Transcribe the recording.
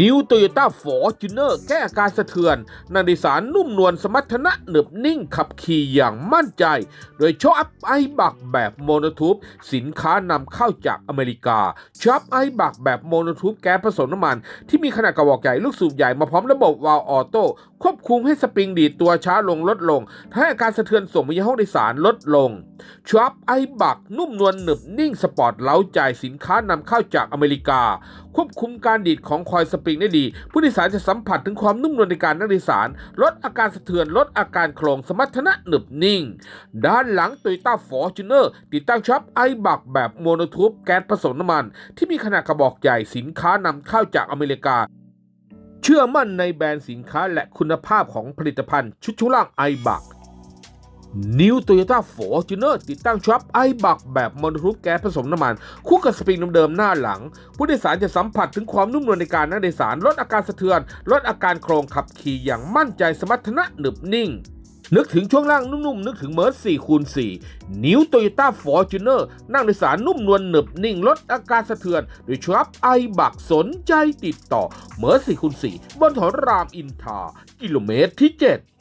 นิวโตโยต้าฟอร์จูเนอร์แก้อาการสะเทือนนันดิสารนุ่มนวลสมรรถนะหนึบนิ่งขับขี่อย่างมั่นใจ โดยชอปไอบักแบบโมโนทูปสินค้านำเข้าจากอเมริกาชอปไอบักแบบโมโนทูปแก๊สผสมน้ำมัน ที่มีขนาดกระบอกใหญ่ลูกสูบใหญ่มาพร้อมระบบวาล์วออโต้ควบคุมให้สปริงดีดตัวช้าลงลดลงทำให้อาการสะเทือนส่งไปยังห้องโดยสารลดลงชอปไอบักนุ่มนวลหนึบนิ่งสปอร์ตเล้าใจสินค้านำเข้าจากอเมริกา ควบคุมการดีดของคอยสปริงได้ดี ผู้โดยสารจะสัมผัสถึงความนุ่มนวลในการนั่งโดยสาร ลดอาการสะเทือนลดอาการโครงสมรรถนะหนึบนิ่ง ด้านหลัง t o y ต้าฟอร์จูเนอร์ติดตั้งชอปไอบักแบบโมโนทูปแก๊สผสมน้ำมัน ที่มีขนาดกระบอกใหญ่สินค้านำเข้าจากอเมริกา เชื่อมั่นในแบรนด์สินค้าและคุณภาพของผลิตภัณฑ์ชุดชุล่างไอบัก New Toyota Fortuner ติดตั้งช็อปไอบักแบบมอนร์ทูปแก๊สผสมน้ำมัน คู่กับสปริงเดิมๆหน้าหลัง ผู้โดยสารจะสัมผัสถึงความนุ่มนวลในการนั่งโดยสาร ลดอาการสะเทือน ลดอาการโครงขับขี่อย่างมั่นใจสมรรถนะหนึบนิ่ง นึกถึงช่วงล่างนุ่มๆ นึกถึงเมอร์4คูณ4 New Toyota Fortuner นั่งโดยสารนุ่มนวลหนึบนิ่งลดอาการสะเทือน โดยชับไอบักสนใจติดต่อเมอร์4คูณ4บนถนนรามอินทรากิโลเมตรที่ 7